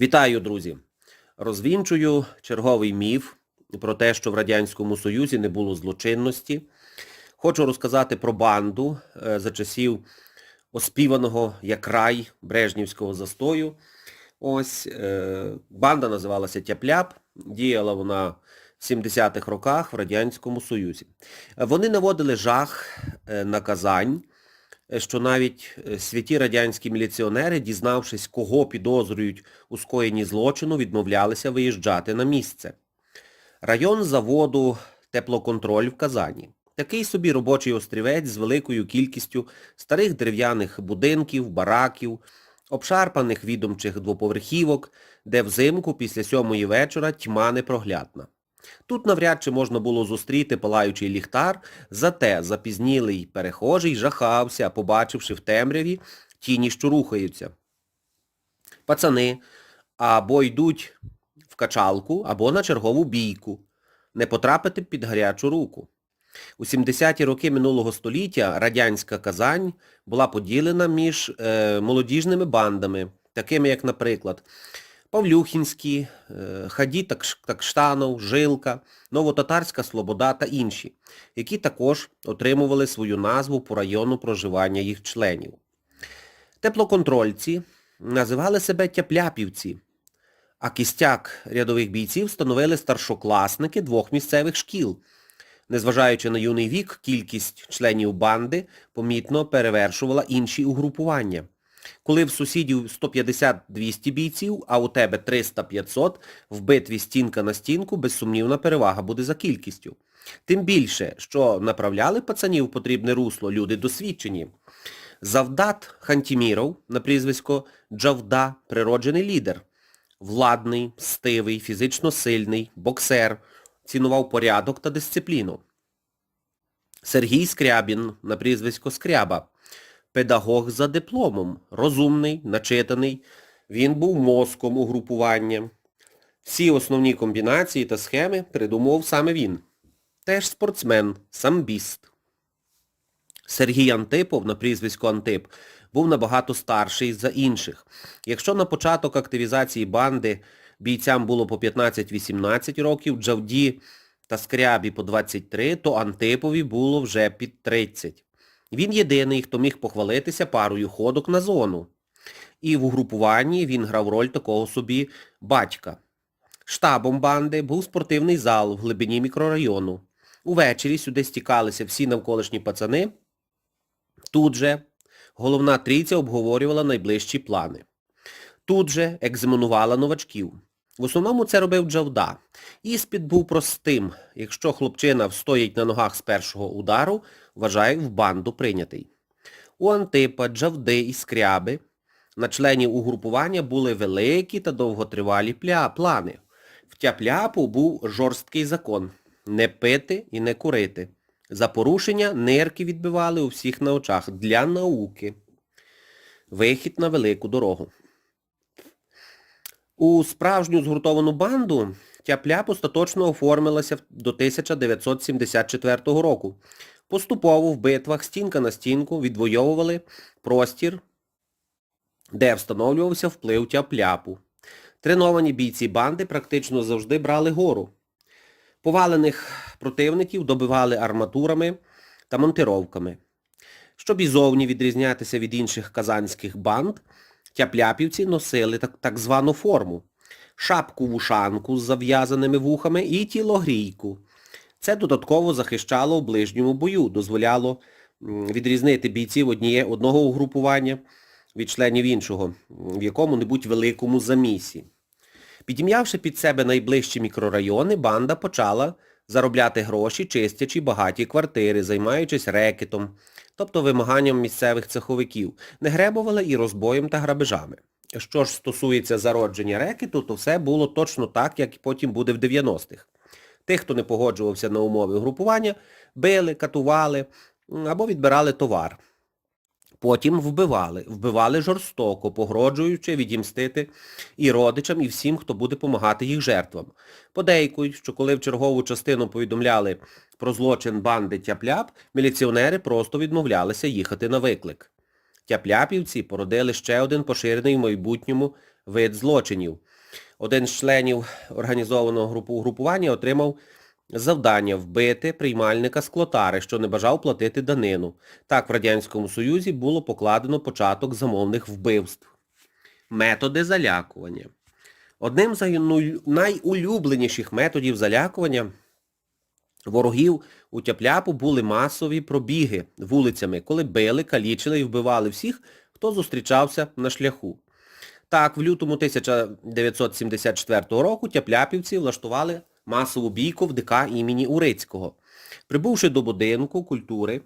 Вітаю, друзі! Розвінчую черговий міф про те, що в Радянському Союзі не було злочинності. Хочу розказати про банду е, за часів оспіваного як рай Брежнівського застою. Ось е, банда називалася Тяпляп, діяла вона в 70-х роках в Радянському Союзі. Вони наводили жах е, на Казань, що навіть е, святі радянські міліціонери, дізнавшись, кого підозрюють у скоєнні злочину, відмовлялися виїжджати на місце. Район заводу Теплоконтроль в Казані. Такий собі робочий острівець з великою кількістю старих дерев'яних будинків, бараків, обшарпаних відомчих двоповерхівок, де взимку після сьомої вечора тьма непроглядна. Тут навряд чи можна було зустріти палаючий ліхтар, зате запізнілий перехожий жахався, побачивши в темряві тіні, що рухаються. Пацани або йдуть в качалку, або на чергову бійку. Не потрапити під гарячу руку. У 70-ті роки минулого століття радянська Казань була поділена між е, молодіжними бандами, такими як, наприклад, Павлюхінські, е, Хаді Такштанов, Жилка, Новотатарська Слобода та інші, які також отримували свою назву по району проживання їх членів. Теплоконтрольці називали себе тяпляпівці, а кістяк рядових бійців становили старшокласники двох місцевих шкіл. Незважаючи на юний вік, кількість членів банди помітно перевершувала інші угрупування. Коли в сусідів 150-200 бійців, а у тебе 300-500, в битві стінка на стінку безсумнівна перевага буде за кількістю. Тим більше, що направляли пацанів потрібне русло люди досвідчені. Завдат Хантіміров на прізвисько Джавда – природжений лідер. Владний, стивий, фізично сильний, боксер, цінував порядок та дисципліну. Сергій Скрябін на прізвисько Скряба. Педагог за дипломом, розумний, начитаний. Він був мозком угрупування. Всі основні комбінації та схеми придумував саме він. Теж спортсмен, самбіст. Сергій Антипов на прізвисько Антип був набагато старший за інших. Якщо на початок активізації банди бійцям було по 15-18 років, Джавді та Скрябі по 23, то Антипові було вже під 30. Він єдиний, хто міг похвалитися парою ходок на зону. І в угрупуванні він грав роль такого собі батька. Штабом банди був спортивний зал в глибині мікрорайону. Увечері сюди стікалися всі навколишні пацани. Тут же головна трійця обговорювала найближчі плани. Тут же екзаменувала новачків. В основному це робив Джавда. Іспит був простим. Якщо хлопчина встоїть на ногах з першого удару, вважає в банду прийнятий. У Антипа, Джавди і Скряби на членів угрупування були великі та довготривалі пля- плани. В тяпляпу був жорсткий закон – не пити і не курити. За порушення нирки відбивали у всіх на очах для науки. Вихід на велику дорогу. У справжню згуртовану банду Тяпляп остаточно оформилася до 1974 року. Поступово в битвах стінка на стінку відвоювали простір, де встановлювався вплив тяпляпу. Треновані бійці банди практично завжди брали гору. Повалених противників добивали арматурами та монтировками. Щоб і зовні відрізнятися від інших казанських банд, тяпляпівці носили так, так звану форму. Шапку-вушанку з зав'язаними вухами і тілогрійку. Це додатково захищало в ближньому бою, дозволяло відрізнити бійців одніє, одного угрупування від членів іншого, в якому-небудь великому замісі. Підім'явши під себе найближчі мікрорайони, банда почала заробляти гроші, чистячи багаті квартири, займаючись рекетом, тобто вимаганням місцевих цеховиків, не гребували і розбоєм та грабежами. Що ж стосується зародження рекету, то все було точно так, як потім буде в 90-х. Тих, хто не погоджувався на умови групування, били, катували або відбирали товар. Потім вбивали, вбивали жорстоко, погрожуючи відімстити і родичам, і всім, хто буде допомагати їх жертвам. Подейкують, що коли в чергову частину повідомляли про злочин банди Тяпляп, міліціонери просто відмовлялися їхати на виклик. Тяпляпівці породили ще один поширений в майбутньому вид злочинів Один з членів організованого групу угрупування отримав завдання вбити приймальника склотари, що не бажав платити данину. Так в Радянському Союзі було покладено початок замовних вбивств. Методи залякування. Одним з найулюбленіших методів залякування ворогів у Тяпляпу були масові пробіги вулицями, коли били, калічили і вбивали всіх, хто зустрічався на шляху. Так, в лютому 1974 року тяпляпівці влаштували масову бійку в ДК імені Урицького. Прибувши до будинку культури,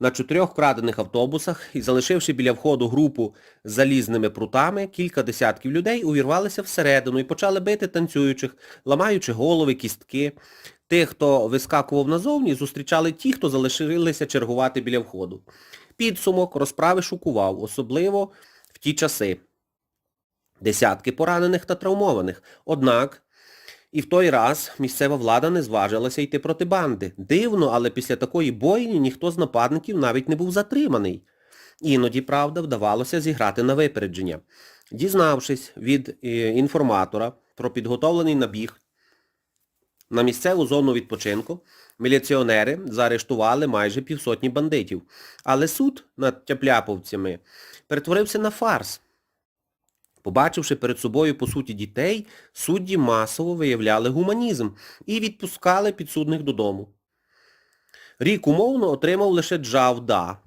на чотирьох вкрадених автобусах і залишивши біля входу групу з залізними прутами, кілька десятків людей увірвалися всередину і почали бити танцюючих, ламаючи голови, кістки. Тих, хто вискакував назовні, зустрічали ті, хто залишилися чергувати біля входу. Підсумок розправи шокував, особливо в ті часи. Десятки поранених та травмованих. Однак і в той раз місцева влада не зважилася йти проти банди. Дивно, але після такої бойні ніхто з нападників навіть не був затриманий. Іноді, правда, вдавалося зіграти на випередження. Дізнавшись від е, інформатора про підготовлений набіг на місцеву зону відпочинку, міліціонери заарештували майже півсотні бандитів. Але суд над тяпляповцями перетворився на фарс. Побачивши перед собою, по суті, дітей, судді масово виявляли гуманізм і відпускали підсудних додому. Рік умовно отримав лише Джавда,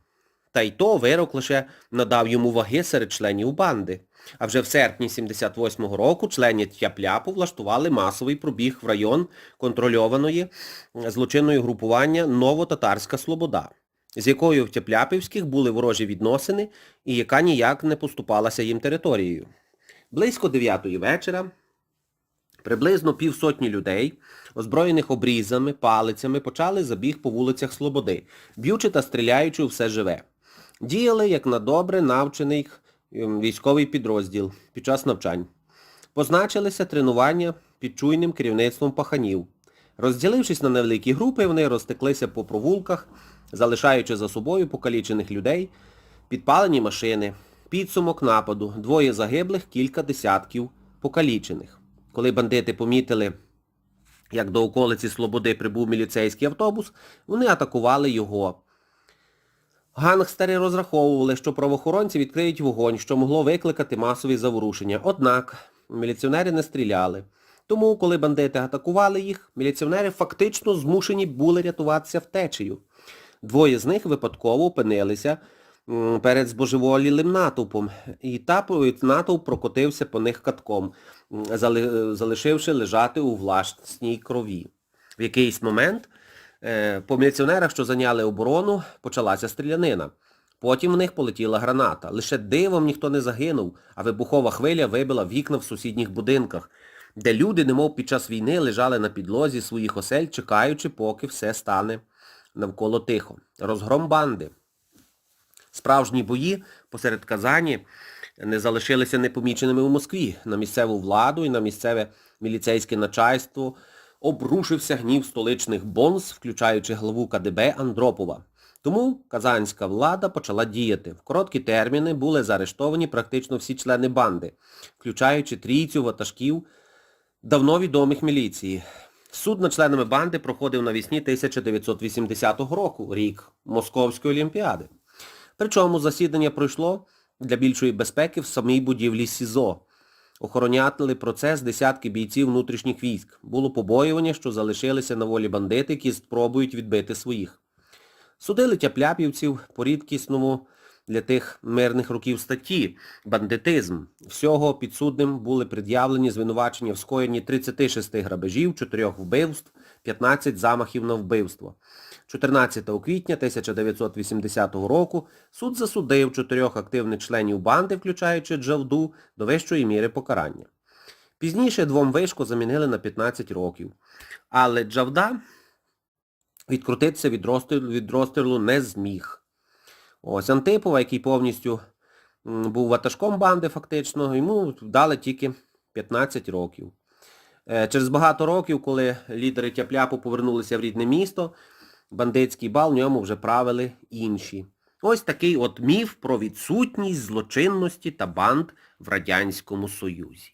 та й то вирок лише надав йому ваги серед членів банди. А вже в серпні 78-го року члені Тяпляпу влаштували масовий пробіг в район контрольованої злочинної групування Новотатарська Слобода, з якою в Тяпляпівських були ворожі відносини і яка ніяк не поступалася їм територією. Близько 9 вечора приблизно півсотні людей, озброєних обрізами, палицями, почали забіг по вулицях Слободи, б'ючи та стріляючи у все живе. Діяли як на добре навчений ем, військовий підрозділ під час навчань. Позначилися тренування під чуйним керівництвом паханів. Розділившись на невеликі групи, вони розтеклися по провулках, залишаючи за собою покалічених людей, підпалені машини. Підсумок нападу. Двоє загиблих, кілька десятків покалічених. Коли бандити помітили, як до околиці Слободи прибув міліцейський автобус, вони атакували його. Гангстери розраховували, що правоохоронці відкриють вогонь, що могло викликати масові заворушення. Однак міліціонери не стріляли. Тому, коли бандити атакували їх, міліціонери фактично змушені були рятуватися втечею. Двоє з них випадково опинилися перед збожеволілим натовпом, і та натовп прокотився по них катком, залишивши лежати у власній крові. В якийсь момент е, по міліціонерах, що зайняли оборону, почалася стрілянина. Потім в них полетіла граната. Лише дивом ніхто не загинув, а вибухова хвиля вибила вікна в сусідніх будинках, де люди, немов під час війни, лежали на підлозі своїх осель, чекаючи, поки все стане навколо тихо. Розгром банди. Справжні бої посеред Казані не залишилися непоміченими у Москві. На місцеву владу і на місцеве міліцейське начальство обрушився гнів столичних бонз, включаючи главу КДБ Андропова. Тому казанська влада почала діяти. В короткі терміни були заарештовані практично всі члени банди, включаючи трійцю ватажків давно відомих міліції. Суд над членами банди проходив навесні 1980 року, рік Московської олімпіади. Причому засідання пройшло для більшої безпеки в самій будівлі СІЗО. Охороняли процес десятки бійців внутрішніх військ. Було побоювання, що залишилися на волі бандити, які спробують відбити своїх. Судили тяпляпівців по рідкісному для тих мирних років статті бандитизм. Всього підсудним були пред'явлені звинувачення в скоєнні 36 грабежів, 4 вбивств, 15 замахів на вбивство. 14 квітня 1980 року суд засудив чотирьох активних членів банди, включаючи Джавду, до вищої міри покарання. Пізніше двом вишку замінили на 15 років. Але Джавда відкрутитися від розстрілу, від розстрілу не зміг. Ось Антипова, який повністю був ватажком банди фактично, йому дали тільки 15 років. Е, Через багато років, коли лідери Тяпляпу повернулися в рідне місто, бандитський бал в ньому вже правили інші. Ось такий от міф про відсутність злочинності та банд в Радянському Союзі.